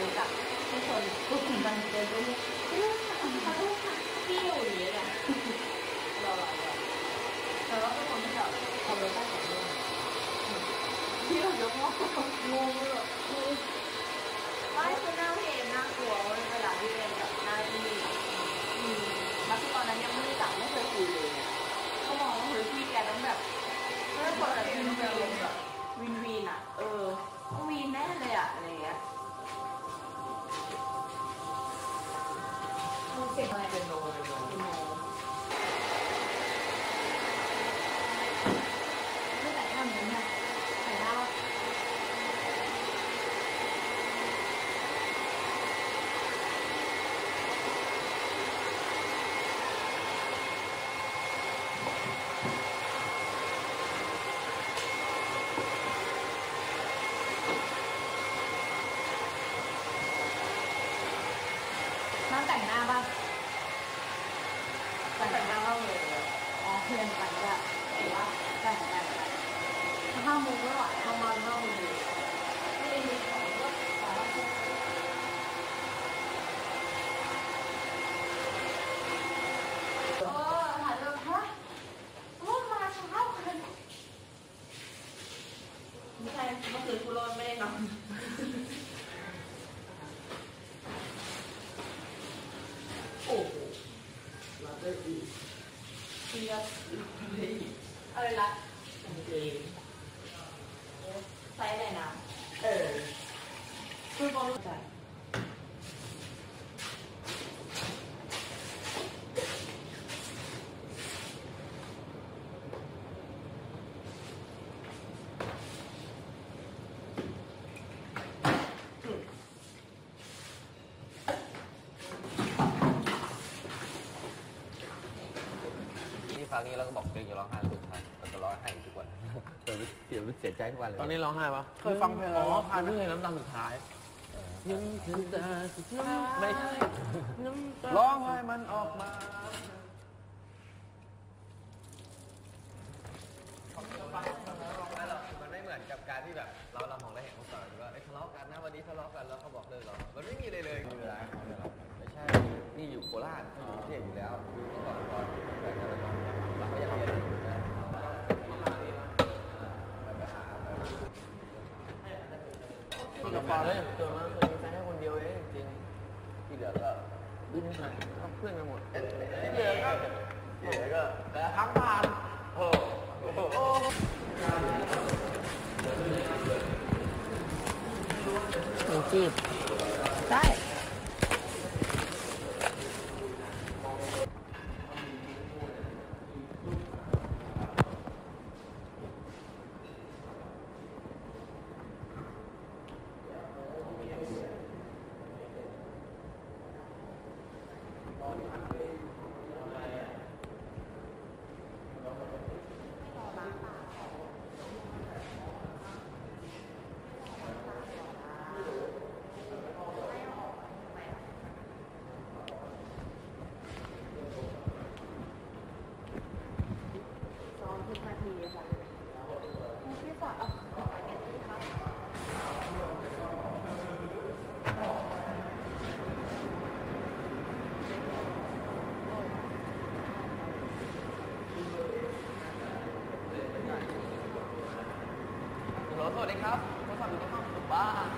รู้จักทุกคนทุกคนมันเดินไปเรื่อยเรื่องขอโทษค่ะพี่อยู่อย่างเงี้ยรอรอรอแต่ว่าเป็นคนที่แบบทำรถได้สองเรื่องพี่แบบยกมองงงเลยแบบไม่คือหน้าเอ็มน่ากลัวเวลาพี่เอ็มกับหน้าพี่มแล้วคือตอนนั้นยังไม่รู้จักไม่เคยคุยเลยเขามองว่าเฮ้ยพี่แกต้องแบบไม่ใช่คนอะไรที่มันแบบวินวินอะ เออวินแน่เลยอะอะไรเงี้ย はい。 รัดได้อีกเชียร์ได้อีกอะไรรัดกางเกงไซส์อะไรนะเออคือบอลลูนใจอืม นี่ฟังนี้เราก็บอกเด็กอย่าร้องไห้ทุกครั้งเราจะร้องไห้ทุกวันเดี๋ยวเสียเสียใจทุกวันเลยตอนนี้ร้องไห้ปะเคยฟังเพลงอะไรอ๋อร้องไห้พันไหมเพื่อน้ำตาสุดท้ายยังถึงตาสุดท้ายไม่ใช่น้ำตาร้องให้มันออกมามันไม่เหมือนกับการที่แบบเราเรามองได้เห็นเขาสอนว่าเอ้ยทะเลาะกันนะวันนี้ทะเลาะกันแล้วเขาบอกเลิกเรามันไม่มีเลยเลยมีเวลาไม่ใช่นี่อยู่โคราชอยู่กรุงเทพอยู่แล้วเมื่อก่อนตอนแฟนกันแล้วเราก็ยังเรียนอยู่นะไปหาไป มีกระเป๋าเลยเกิดมาเคยมีแฟนแค่คนเดียวเองจริง ที่เหลือก็ ดิ้นใส่ก็เพื่อนกันหมด ที่เหลือก็ที่เหลือก็ แต่ทั้งผ่าน โอ้โห หนู จีบได้ ซ้อมทุกนาทีค่ะพี่ฝากเอาของไปเก็บที่พัก ฮัลโหล สวัสดีครับโทรศัพท์อยู่ในห้างผมบ้าน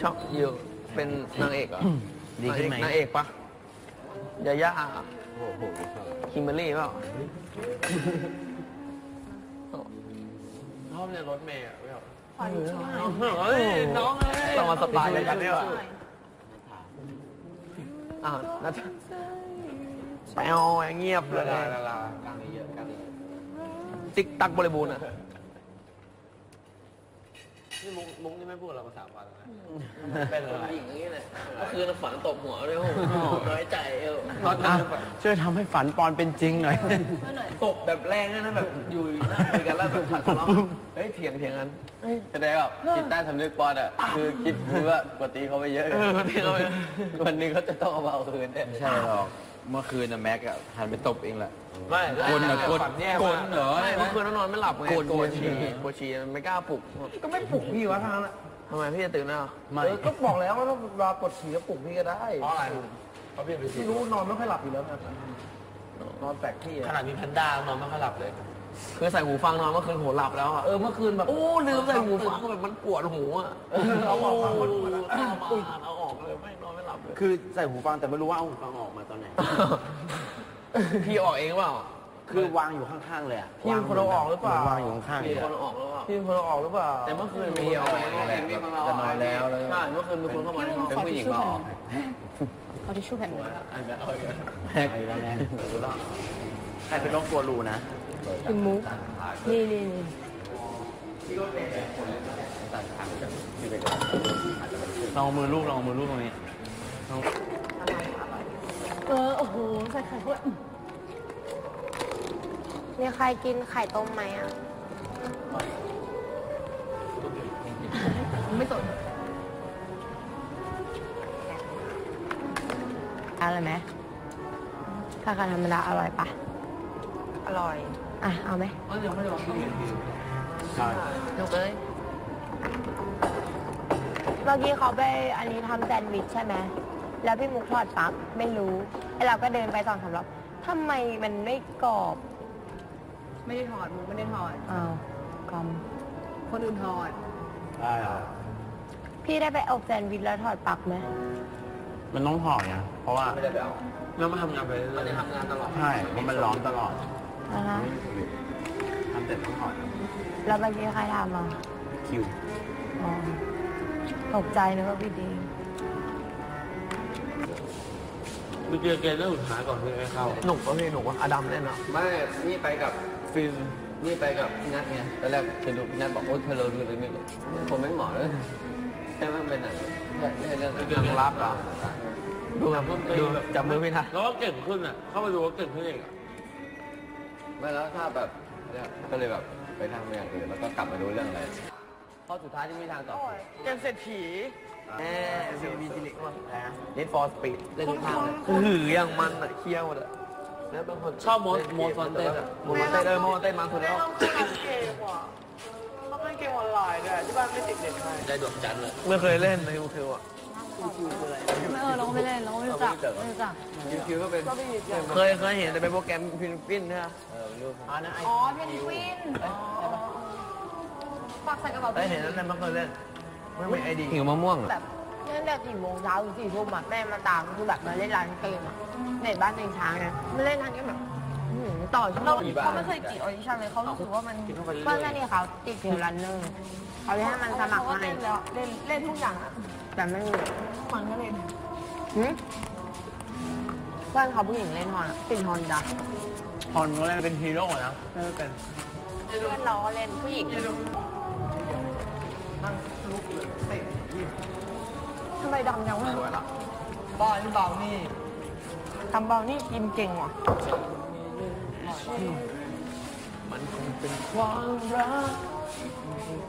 ชอบอยู่เป็นนางเอกเหรอดีขึ้นไหม นางเอกปะยาย่าคิมเบอร์รี่ปล่าชอบในรถเมย์อะเอาขอดูช่น่อยเน้องเลยต้องมาสปายเยกันด้วยว่ะอ่าน่าจะ แปวเงียบเลยลาลาลากลางนี้เยอะลยอะติ๊กตักบริบูรณ์อะนี่มุกมุกนี่ไม่พูดเรามาสามวันแล้วนะเป็นอะไรอย่างนี้เลยเมื่อคืนฝันตบหัวด้วยโอ้โหน้อยใจเออตอะช่วยทำให้ฝันปอนเป็นจริงหน่อยตบแบบแรงนะแบบอยู่หน้าคุยกันแล้วแบบผัดทะเลาะเฮ้ยเถียงเถียงกันแสดงแบบจิตใต้สำนึกปอนอะคือคิดคือว่ากดตีเขาไปเยอะเออเถียงกันไปวันนี้เขาจะต้องเอาเอาคืนเนี่ยใช่หรอก เมื่อคืนนะแม็กอะหันไปตบเองแหละ ไม่กลน่ะกลฝันแย่กมาลกเหรอไม่เมื่อคืนนอนไม่หลับไงโกนกลัวโกนฉี่กลัวฉี่ไม่กล้าปลุกก็ไม่ปลุกพี่วะทางนั้นอะทำไมพี่จะตื่นหน้าไม่ เออก็บอกแล้วว่าถ้าเวลากดฉี่ก็ปลุกพี่ก็ได้เพราะอะไรเพราะพี่ไปสิพี่รู้นอนไม่ค่อยหลับอยู่แล้วไงนอนแปลกที่ขอะนาดมีแพนด้านอนไม่ค่อยหลับเลยคือใส่หูฟังนอนเมื่อคืนหูหลับแล้วอะเออเมื่อคืนแบบโอ้ลืมใส่หูฟังแบบมันปวดหูอะเอาออกมาเอามาเอาออกเลย คือใส่หูฟังแต่ไม่รู้ว่าเอาหูฟังออกมาตอนไหน พี่ออกเองเปล่าคือวางอยู่ข้างๆเลยอะพี่เป็นคนเอาออกหรือเปล่า วางอยู่ข้างๆพี่เลยเป็นคนอะ เอาออกหรือเปล่าพี่เป็นคนเอาออกหรือเปล่าแต่เมื่อคืนมีเอาออกแหละจะนอนแล้วเลยใช่เมื่อคืนมีคนเข้ามาในห้องเป็นผู้หญิงมาออกขอทิชชู่แผ่นหนึ่งแฮกแล้วแน่ใครเป็นโรคกลัวรูนะ คุณมุกนี่นี่นี่ลองเอามือลูกลองเอามือลูกตรงนี้ เออ โอ้โห ใส่ไข่ด้วยมีใครกินไข่ต้มไหมอะ ไม่สนอะไรไหมข้าวไข่ธรรมดาอร่อยปะอร่อย อะ เอาไหมเออยังไม่ได้บอกพี่ใช่ยกเลยเมื่อกี้เขาไปอันนี้ทำแซนด์วิชใช่ไหม แล้วพี่มุกทอดปั๊บไม่รู้ไอเราก็เดินไปสองสามรอบทำไมมันไม่กรอบไม่ได้ถอดมุกไม่ได้ถอด อ้าวกรอมคนอื่นถอด ได้เหรอพี่ได้ไปอบแซนด์วิชแล้วถอดปลั๊กไหมมันต้องห่อไงเพราะว่าไม่ได้ไปเอาแล้วมาทำงานไปมันเรื่จะอยทำงานตลอดใช่เพราะมันร้อนตลอดนะคะทำเสร็จต้องห่อแล้วเมื่อกี้ใครทำอะคิวอ๋อตกใจนึกว่าพี่ดี ๆมีเจอเกมเรื่องสุดท้ายก่อนที่ไม่เข้า หนุกป่ะพี่หนุกป่ะอดัมเล่นเหรอไม่ นี่ไปกับฟิล์มนี่ไปกับพี่นัทไงตอนแรกเคยดูพี่นัทบอกโอ๊ยเธอเราดูเรื่องนี้เลยผมไม่เหมาะเลยแค่มันเป็นหนังเนี่ยเรื่องเรื่องลับเหรอดูแบบดูแบบจับมือพี่นะแล้วก็เก่งขึ้นอะ เข้าไปดูว่าเก่งขึ้นเองอะไม่แล้วถ้าแบบเนี่ยก็เลยแบบไปทำอย่างอื่นแล้วก็กลับมาดูเรื่องอะไร ข้อสุดท้ายที่ไม่มีทางตอบถูกเกมเศรษฐีแหมมีมีจิลิกว่ะนิดฟอร์สปีดเล่นทุกทางเลยหือยังมันอะเคี้ยวหมดอะแล้วบางคนชอบโมดโมดฟอนเต้นอะโมดฟอนเต้นเออโมดฟอนเต้นมาสุดแล้วได้ดวงจันทร์เลยไม่เคยเล่นในยูทูบอะไม่เออเราก็ไม่เล่นเราก็ไม่รู้จักไม่รู้จักคิวก็เป็นเคยเคยเห็นแต่เป็นโปรแกรมฟิลิปปินส์นะเออรูปอ๋อนะไออ๋อเพนกวิน ฝากใส่กระเป๋าเคยเห็นนั่นแต่ไม่เคยเล่นไม่มีไอดีหิวมะม่วงแบบเล่นแต่สี่โมงเช้าถึงสี่ทุ่มอะแม่มาตามคือแบบมาเล่นร้านเกมอะเน็ตบ้านเองช้างนะมาเล่นทันก็แบบอื้อหือต่อชั่วโมเรางเขาไม่เคยจีออดิชั่นเลยเขารู้สึกว่ามันเพื่อนแค่นี้เขาติดเทรลรันเนอร์เขาเลยให้มันสมัครเขาให้เล่นแล้วเล่นเล่นทุกอย่างอะแต่ไม่มีมันก็เล่นหึเพื่อนเขาผู้หญิงเล่นฮอนอะติดฮอนจ้ะฮอนก็เล่นเป็นฮีโร่นะไม่ได้เป็นเพื่อนเราก็เล่นผู้หญิง ทำไมดำจังวะบ้านี่เบานี่ทำเบานี่กินเก่งว่ะมันคงเป็นความรัก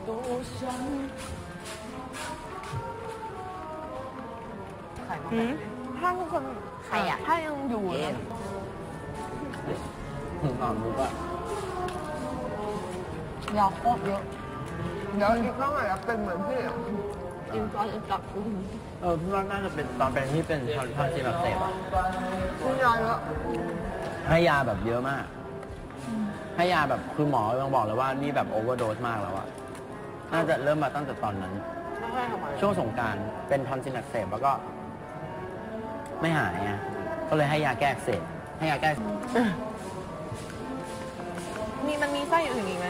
ตัวฉันหืมถ้าทุกคนใครอะถ้ายังอยู่นะอ่ามุกอะยาโคตรเยอะ เดี๋ยวอีกข้างไหนอะเป็นเหมือนพี่อะอินซอนอินจับอื้อหือเออพี่ว่าน่าจะเป็นตอนเป็นที่เป็นตอนตอนที่แบบเสพอะคุณยายเยอะให้ยาแบบเยอะมาก ให้ยาแบบคือหมอยังบอกเลยว่านี่แบบโอเวอร์โดสมากแล้วอะน่าจะเริ่มมาตั้งแต่ตอนนั้น ช่วงสงการเป็นทอนซิลอักเสบแล้วก็ ไม่หายไงก็เลยให้ยาแก้อักเสบให้ยาแก้มีมันมีไส้อื่นอีกไหม